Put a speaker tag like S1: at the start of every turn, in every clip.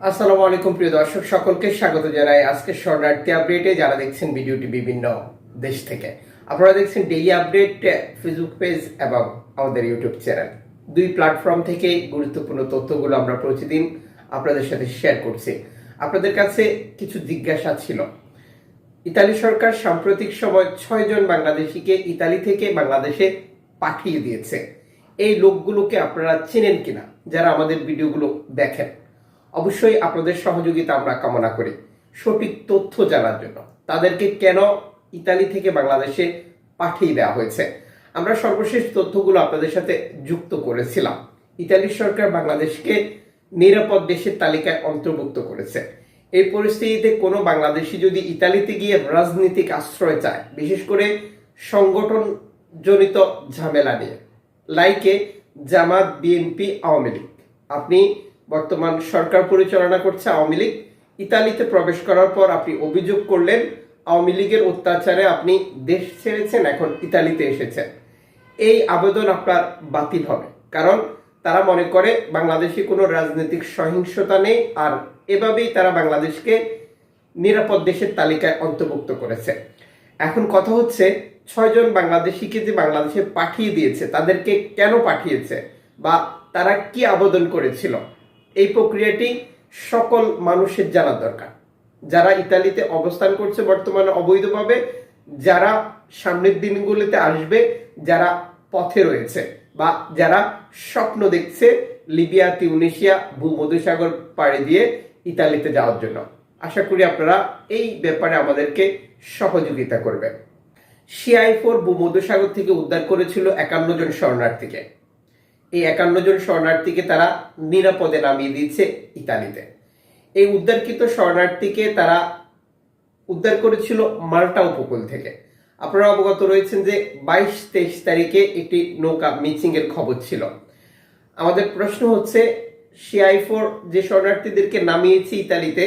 S1: আসসালামু আলাইকুম, প্রিয় দর্শক, সকলকে স্বাগত জানাই আজকে শর্টনার্থী আপডেটে, যারা দেখছেন ভিডিওটি বিভিন্ন দেশ থেকে। আপনারা দেখছেন ডেইলি আপডেট ফেসবুক পেজ এবং আমাদের ইউটিউব চ্যানেল দুই প্ল্যাটফর্ম থেকে গুরুত্বপূর্ণ তথ্যগুলো আমরা প্রতিদিন আপনাদের সাথে শেয়ার করছি। আপনাদের কাছে কিছু জিজ্ঞাসা ছিল। ইতালি সরকার সাম্প্রতিক সময় ছয়জন বাংলাদেশিকে ইতালি থেকে বাংলাদেশে পাঠিয়ে দিয়েছে। এই লোকগুলোকে আপনারা চেনেন কিনা? যারা আমাদের ভিডিওগুলো দেখেন। অবশ্যই আপনাদের সহযোগিতা আমরা কামনা করি। সঠিক তথ্য জানার জন্য। তাদেরকে কেন ইতালি থেকে বাংলাদেশে পাঠিয়ে দেওয়া হয়েছে? আমরা সর্বশেষ তথ্যগুলো আপনাদের সাথে যুক্ত করেছিলাম। ইতালি সরকার বাংলাদেশকে নিরাপদ দেশের তালিকায় অন্তর্ভুক্ত করেছে। এই পরিস্থিতিতে কোনো বাংলাদেশি যদি ইতালিতে গিয়ে রাজনৈতিক আশ্রয় চায়, বিশেষ করে সংগঠন জনিত ঝামেলা নিয়ে, লাইকে জামাত, বিএনপি, আওয়ামী লীগ, আপনি বর্তমান সরকার পরিচালনা করছে আওয়ামী লীগ। ইতালিতে প্রবেশ করার পর আপনি অভিযোগ করলেন, আওয়ামী লীগের অত্যাচারে আপনি দেশ ছেড়েছেন, এখন ইতালিতে এসেছেন। এই আবেদন আপনার বাতিল হবে। কারণ তারা মনে করে বাংলাদেশে কোনো রাজনৈতিক সহিংসতা নেই আর এভাবেই তারা বাংলাদেশকে নিরাপদ দেশের তালিকায় অন্তর্ভুক্ত করেছে। এখন কথা হচ্ছে ছয়জন বাংলাদেশিকে যে বাংলাদেশে পাঠিয়ে দিয়েছে, তাদেরকে কেন পাঠিয়েছে বা তারা কি আবেদন করেছিল? এই প্রক্রিয়াটি সকল মানুষের জানার দরকার। যারা ইতালিতে অবস্থান করছে বর্তমানে অবৈধভাবে, যারা সামনের দিনগুলিতে আসবে, যারা পথে রয়েছে বা যারা স্বপ্ন দেখছে লিবিয়া তিউনেশিয়া ভূমধ্যসাগর পাড়ি দিয়ে ইতালিতে যাওয়ার জন্য। আশা করি আপনারা এই ব্যাপারে আমাদেরকে সহযোগিতা করবেন। সিআই ফোর ভূমধ্যসাগর থেকে উদ্ধার করেছিল একান্ন জন শরণার্থীকে। এই একান্ন জন শরণার্থীকে তারা নিরাপদে নামিয়ে দিয়েছে ইতালিতে। এই উদ্ধারকৃত শরণার্থীকে তারা উদ্ধার করেছিল মাল্টা উপকূল থেকে। আপনারা অবগত রয়েছেন যে বাইশ তেইশ তারিখে একটি নৌকা মিচিং এর খবর ছিল। আমাদের প্রশ্ন হচ্ছে সিআইফোর যে শরণার্থীদেরকে নামিয়েছে ইতালিতে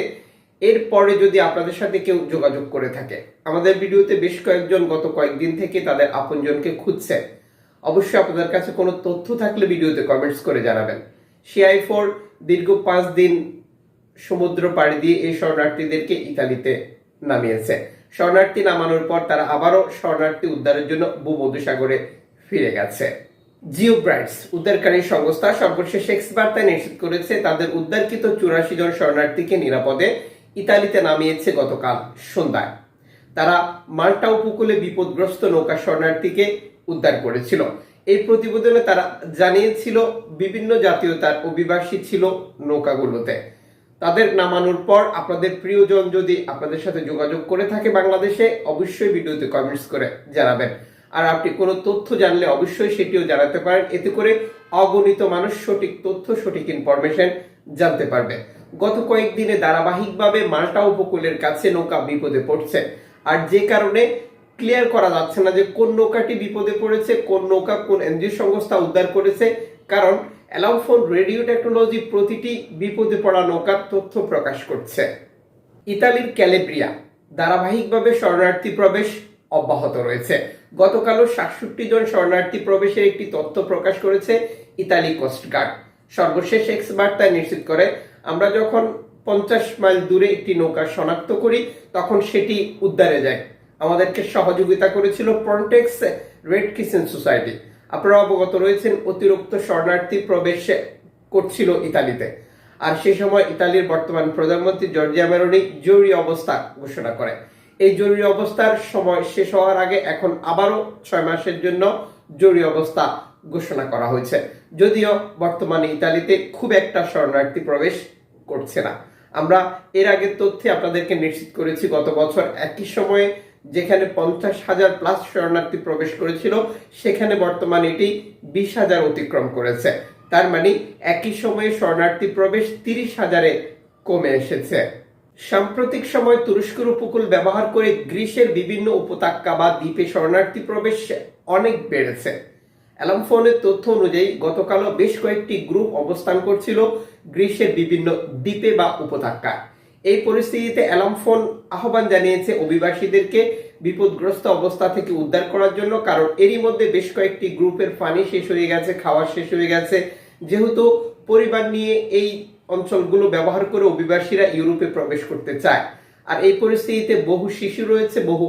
S1: এরপরে যদি আপনাদের সাথে কেউ যোগাযোগ করে থাকে, আমাদের ভিডিওতে বেশ কয়েকজন গত কয়েকদিন থেকে তাদের আপনজনকে খুঁজছে অবশ্যই আপনাদের কাছে কোনো তথ্য থাকলে ভিডিওতে কমেন্টস করে জানাবেন। সিআই ফোর দীর্ঘ পাঁচ দিন সমুদ্র পাড়ি দিয়ে এই শরণার্থীদেরকে ইতালিতে নামিয়েছে। শরণার্থী নামানোর পর তারা আবারও শরণার্থী উদ্ধারের জন্য ভূমধ্যসাগরে ফিরে গেছে। জিও ব্রাইটস উদ্ধারকারী সংস্থা, সর্বশেষ এক্স বার্তায় নিশ্চিত করেছে, তাদের উদ্ধারকৃত চুরাশি জন শরণার্থীকে নিরাপদে ইতালিতে নামিয়েছে গতকাল সন্ধ্যায়। তারা মাল্টা উপকূলে বিপদগ্রস্ত নৌকা শরণার্থীকে উদ্ধার করেছিল। এই প্রতিবেদনে তারা জানিয়েছিল, বিভিন্ন জাতীয়তার অভিবাসী ছিল নৌকাগুলোতে। তাদের নামানোর পর আপনাদের প্রিয়জন যদি আপনাদের সাথে যোগাযোগ করে থাকে বাংলাদেশে, অবশ্যই ভিডিওতে কমেন্টস করে জানাবেন। আর আপনি কোনো তথ্য জানলে অবশ্যই সেটিও জানাতে পারেন। এতে করে অগণিত মানুষ সঠিক তথ্য, সঠিক ইনফরমেশন জানতে পারবে। গত কয়েকদিনে ধারাবাহিকভাবে মাল্টা উপকূলের কাছে নৌকা বিপদে পড়ছে। আর যে কারণে ক্লিয়ার করা যাচ্ছে না যে কোন নৌকাটি বিপদে পড়েছে, কোন নৌকা কোন এনজিও সংস্থা উদ্ধার করেছে। কারণ অ্যালাউফোন রেডিও টেকনোলজি প্রতিটি বিপদে পড়া নৌকার তথ্য প্রকাশ করছে। ইতালির ক্যালেব্রিয়া ধারাবাহিকভাবে শরণার্থী প্রবেশ অব্যাহত রয়েছে। গতকালও সাতষট্টি জন শরণার্থী প্রবেশের একটি তথ্য প্রকাশ করেছে ইতালি কোস্টগার্ড সর্বশেষ এক্স বার্তায় নিশ্চিত করে, আমরা যখন পঞ্চাশ মাইল দূরে একটি নৌকা শনাক্ত করি, তখন সেটি উদ্ধারে যায়। আমাদেরকে সহযোগিতা করেছিল প্রন্টেক্স রেড কিচেন সোসাইটি আপনারা অবগত রয়েছেন, অতিরিক্ত শরণার্থী প্রবেশ করছিল ইতালিতে। আর সেই সময় ইতালির বর্তমান প্রধানমন্ত্রী জর্জিয়া মেরোনি জরুরি অবস্থা ঘোষণা করে। এই জরুরি অবস্থার সময় শেষ হওয়ার আগে এখন আবারও ছয় মাসের জন্য জরুরি অবস্থা ঘোষণা করা হয়েছে। যদিও বর্তমানে ইতালিতে খুব একটা শরণার্থী প্রবেশ করছে না। আমরা এর আগের তথ্যে আপনাদেরকে নিশ্চিত করেছি, গত বছর একই সময়ে যেখানে পঞ্চাশ হাজার প্লাস শরণার্থী প্রবেশ করেছিল, সেখানে বর্তমানে এটি বিশ হাজার অতিক্রম করেছে। তার মানে একই সময়ে শরণার্থী প্রবেশ তিরিশ হাজারে কমে এসেছে। সাম্প্রতিক সময় তুরস্কের উপকূল ব্যবহার করে গ্রিসের বিভিন্ন উপত্যকা বা দ্বীপে শরণার্থী প্রবেশ অনেক বেড়েছে। অ্যালামফোনের তথ্য অনুযায়ী, গতকালও বেশ কয়েকটি গ্রুপ অবস্থান করছিল গ্রিসের বিভিন্ন দ্বীপে বা উপত্যকায়। এই পরিস্থিতিতে অ্যালামফোন আহ্বান জানিয়েছে অভিবাসীদেরকে বিপদগ্রস্ত অবস্থা থেকে উদ্ধার করার জন্য, কারণ এরই মধ্যে বেশ কয়েকটি গ্রুপের পানি শেষ হয়ে গেছে, খাওয়া শেষ হয়ে গেছে। যেহেতু পরিবার নিয়ে এই অঞ্চলগুলো ব্যবহার করে অভিবাসীরা ইউরোপে প্রবেশ করতে চায়। আর এই পরিস্থিতিতে বহু শিশু রয়েছে, বহু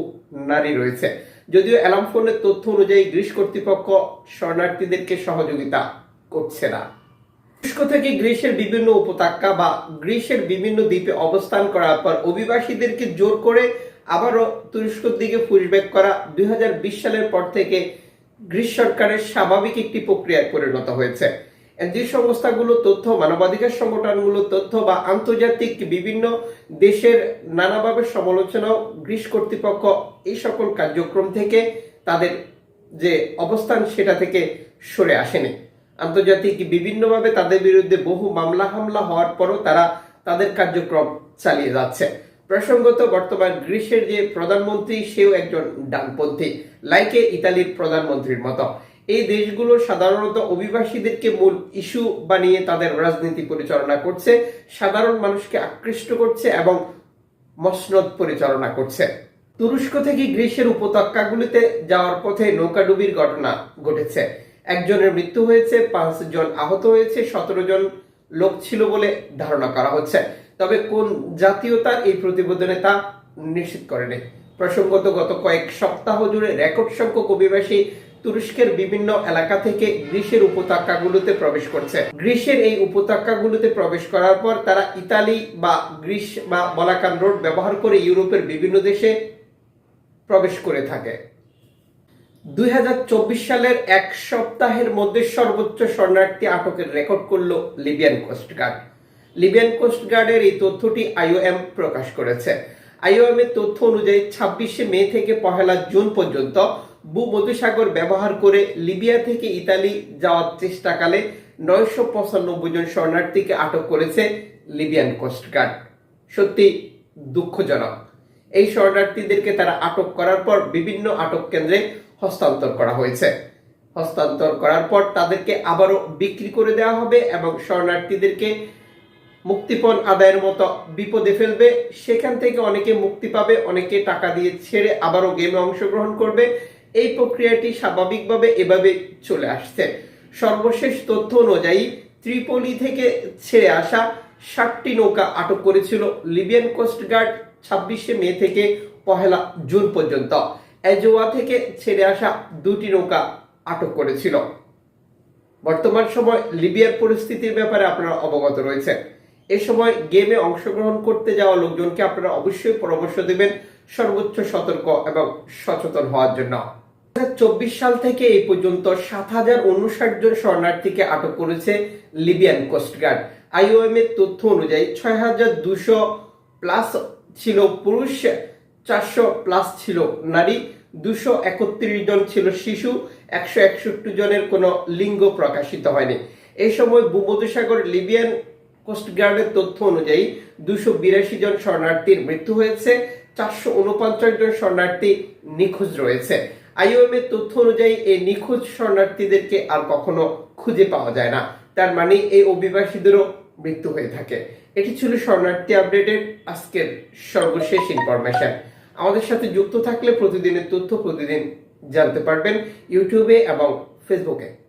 S1: নারী রয়েছে। যদিও অ্যালার্ম ফোনের তথ্য অনুযায়ী গ্রিস কর্তৃপক্ষ শরণার্থীদেরকে সহযোগিতা করছে না। তুরস্ক থেকে গ্রিসের বিভিন্ন উপত্যকা বা গ্রিসের বিভিন্ন দ্বীপে অবস্থান করার পর অভিবাসীদেরকে জোর করে আবারও তুরস্কর দিকে পুশব্যাক করা দু হাজার বিশ সালের পর থেকে গ্রিস সরকারের স্বাভাবিক একটি প্রক্রিয়ায় পরিণত হয়েছে। যে সংস্থাগুলো তথ্য, মানবাধিকার সংগঠনগুলো তথ্য বা আন্তর্জাতিক বিভিন্ন দেশের নানাভাবে সমালোচনাও গ্রিস কর্তৃপক্ষ এই সকল কার্যক্রম থেকে তাদের যে অবস্থান সেটা থেকে সরে আসেনি। আন্তর্জাতিক বিভিন্নভাবে তাদের বিরুদ্ধে বহু মামলা হামলা হওয়ার পরও তারা তাদের কার্যক্রম চালিয়ে যাচ্ছে। প্রসঙ্গত বর্তমান গ্রিসের যে প্রধানমন্ত্রী, সেও একজন ডানপন্থী। লাইকে ইতালির প্রধানমন্ত্রীর মতো। এই দেশগুলো সাধারণত অভিবাসীদেরকে মূল ইস্যু বানিয়ে তাদের রাজনীতি পরিচালনা করছে, সাধারণ মানুষকে আকৃষ্ট করছে এবং মসনদ পরিচালনা করছে। তুরস্ক থেকে গ্রিসের উপত্যকাগুলিতে যাওয়ার পথে নৌকাডুবির ঘটনা ঘটেছে। একজনের মৃত্যু হয়েছে, পাঁচ জন আহত হয়েছে, সতেরো জন লোক ছিল বলে ধারণা করা হচ্ছে। তবে কোন জাতীয়তার এই প্রতিবেদনে তা নিশ্চিত করেনি। প্রসঙ্গত, গত কয়েক সপ্তাহ জুড়ে রেকর্ড সংখ্যক অভিবাসী তুরস্কের বিভিন্ন এলাকা থেকে গ্রিসের উপত্যকাগুলোতে প্রবেশ করছে। গ্রিসের এই উপত্যকাগুলোতে প্রবেশ করার পর তারা ইতালি বা গ্রিস বা বলাকান রোড ব্যবহার করে ইউরোপের বিভিন্ন দেশে প্রবেশ করে থাকে। দুই হাজার চব্বিশ সালের এক সপ্তাহের মধ্যে সর্বোচ্চ শরণার্থী আটকের রেকর্ড করল লিবিয়ান কোস্টগার্ড লিবিয়ান কোস্টগার্ডের এই তথ্যটি আইওএম প্রকাশ করেছে। আইওএম এর তথ্য অনুযায়ী ছাব্বিশে মে থেকে পহেলা জুন পর্যন্ত ভূমধ্যসাগর ব্যবহার করে লিবিয়া থেকে ইতালি যাওয়ার চেষ্টাকালে নয়শো পঁচানব্বই জন শরণার্থীকে আটক করেছে লিবিয়ান কোস্টগার্ড সত্যি দুঃখজনক। এই শরণার্থীদেরকে তারা আটক করার পর বিভিন্ন আটক কেন্দ্রে হস্তান্তর করা হয়েছে। হস্তান্তর করার পর তাদেরকে আবারও বিক্রি করে দেওয়া হবে এবং শরণার্থীদেরকে মুক্তিপণ আদায়ের মতো বিপদে ফেলবে। সেখান থেকে অনেকে মুক্তি পাবে, অনেকে টাকা দিয়ে ছেড়ে আবারও গেমে অংশগ্রহণ করবে। এই প্রক্রিয়াটি স্বাভাবিকভাবে এভাবে চলে আসছে। সর্বশেষ তথ্য অনুযায়ী ত্রিপলি থেকে ছেড়ে আসা ষাটটি নৌকা আটক করেছিল লিবিয়ান কোস্টগার্ড ছাব্বিশে মে থেকে পহেলা জুন পর্যন্ত। এজোয়া থেকে ছেড়ে আসা দুটি নৌকা আটক করেছিল। বর্তমান সময় লিবিয়ার পরিস্থিতির ব্যাপারে আপনারা অবগত রয়েছেন। এ সময় গেমে অংশগ্রহণ করতে যাওয়া লোকজনকে আপনারা অবশ্যই পরামর্শ দেবেন সর্বোচ্চ সতর্ক এবং সচেতন হওয়ার জন্য। চব্বিশ সাল থেকে এই পর্যন্ত সাত হাজার উনষাট জন শরণার্থীকে আটক করেছে লিবিয়ান কোস্টগার্ড আইওএম এর তথ্য অনুযায়ী ছয় হাজার দুশো প্লাস ছিল পুরুষ চারশো প্লাস ছিল নারী, দুশো একত্রিশ জন ছিল শিশু, একশো একষট্টি জনের কোনো লিঙ্গ প্রকাশিত হয়নি। এই সময় ভূমধ্যসাগর, লিবিয়ান কোস্টগার্ডের তথ্য অনুযায়ী দুশো বিরাশি জন শরণার্থীর মৃত্যু হয়েছে, চারশো উনপঞ্চাশ জন শরণার্থী নিখোঁজ রয়েছে। আইওএম এর তথ্য অনুযায়ী এই নিখোঁজ শরণার্থীদেরকে আর কখনো খুঁজে পাওয়া যায় না। তার মানে এই অভিবাসীদেরও মৃত্যু হয়ে থাকে। এটি ছিল শরণার্থী আপডেটের আজকের সর্বশেষ ইনফরমেশন আমাদের সাথে যুক্ত থাকলে প্রতিদিনের তথ্য প্রতিদিন জানতে পারবেন ইউটিউবে এবং ফেসবুকে।